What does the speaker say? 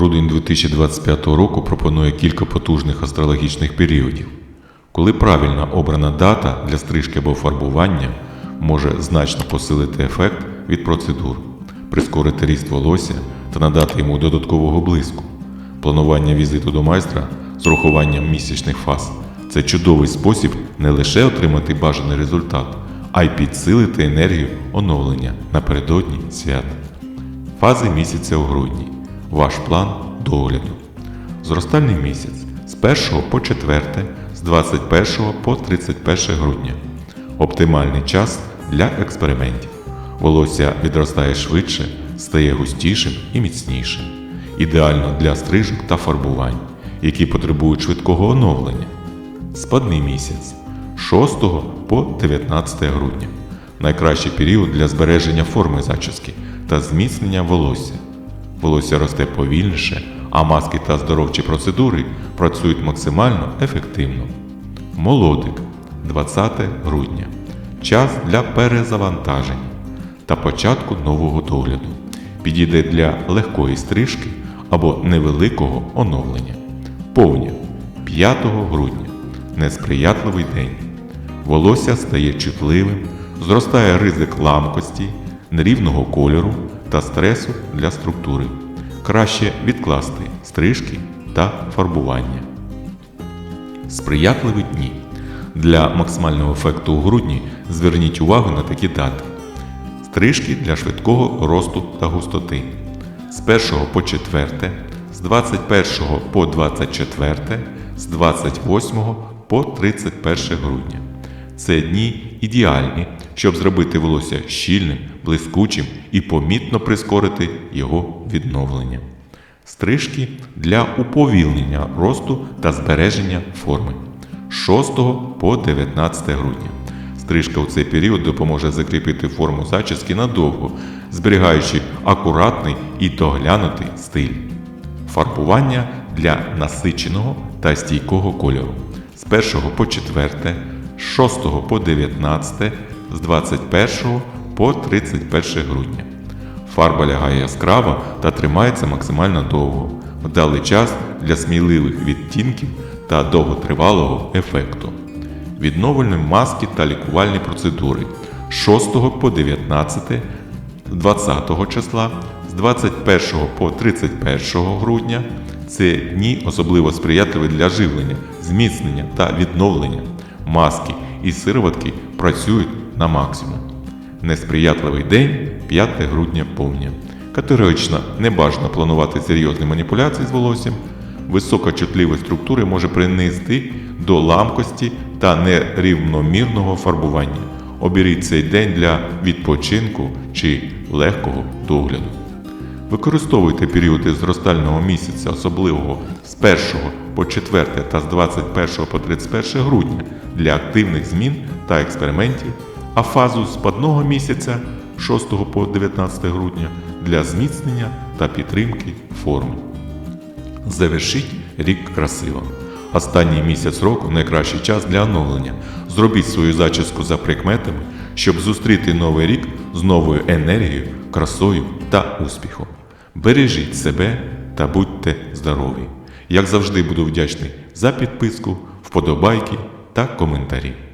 Грудень 2025 року пропонує кілька потужних астрологічних періодів, коли правильно обрана дата для стрижки або фарбування може значно посилити ефект від процедур, прискорити ріст волосся та надати йому додаткового блиску. Планування візиту до майстра з урахуванням місячних фаз це чудовий спосіб не лише отримати бажаний результат, а й підсилити енергію оновлення напередодні свят. Фази місяця у грудні. Ваш план догляду. Зростальний місяць з 1 по 4, з 21 по 31 грудня. Оптимальний час для експериментів. Волосся відростає швидше, стає густішим і міцнішим. Ідеально для стрижок та фарбувань, які потребують швидкого оновлення. Спадний місяць з 6 по 19 грудня. Найкращий період для збереження форми зачіски та зміцнення волосся. Волосся росте повільніше, а маски та здоровчі процедури працюють максимально ефективно. Молодик 20 грудня. Час для перезавантаження та початку нового догляду. Підійде для легкої стрижки або невеликого оновлення. Повня 5 грудня. Несприятливий день. Волосся стає чутливим, зростає ризик ламкості, нерівного кольору та стресу для структури. Краще відкласти стрижки та фарбування. Сприятливі дні. Для максимального ефекту у грудні зверніть увагу на такі дати. Стрижки для швидкого росту та густоти. З 1 по 4, з 21 по 24, з 28 по 31 грудня. Це дні ідеальні, щоб зробити волосся щільним, блискучим і помітно прискорити його відновлення. Стрижки для уповільнення росту та збереження форми. З 6 по 19 грудня. Стрижка у цей період допоможе закріпити форму зачіски надовго, зберігаючи акуратний і доглянутий стиль. Фарбування для насиченого та стійкого кольору. З 1 по 4, з 6 по 19, з 21 по 31 грудня. Фарба лягає яскраво та тримається максимально довго. Вдалий час для сміливих відтінків та довготривалого ефекту. Відновлювальні маски та лікувальні процедури з 6 по 19, 20 числа, з 21 по 31 грудня. Це дні особливо сприятливі для живлення, зміцнення та відновлення. Маски і сироватки працюють на максимум. Несприятливий день 5 грудня повня. Категорично не бажано планувати серйозні маніпуляції з волоссям. Висока чутливість структури може принести до ламкості та нерівномірного фарбування. Оберіть цей день для відпочинку чи легкого догляду. Використовуйте періоди зростального місяця, особливого з 1 по 4 та з 21 по 31 грудня для активних змін та експериментів, а фазу спадного місяця 6 по 19 грудня для зміцнення та підтримки форми. Завершіть рік красиво. Останній місяць року найкращий час для оновлення. Зробіть свою зачіску за прикметами, щоб зустріти новий рік з новою енергією, красою та успіхом. Бережіть себе та будьте здорові! Як завжди буду вдячний за підписку, вподобайки та коментарі.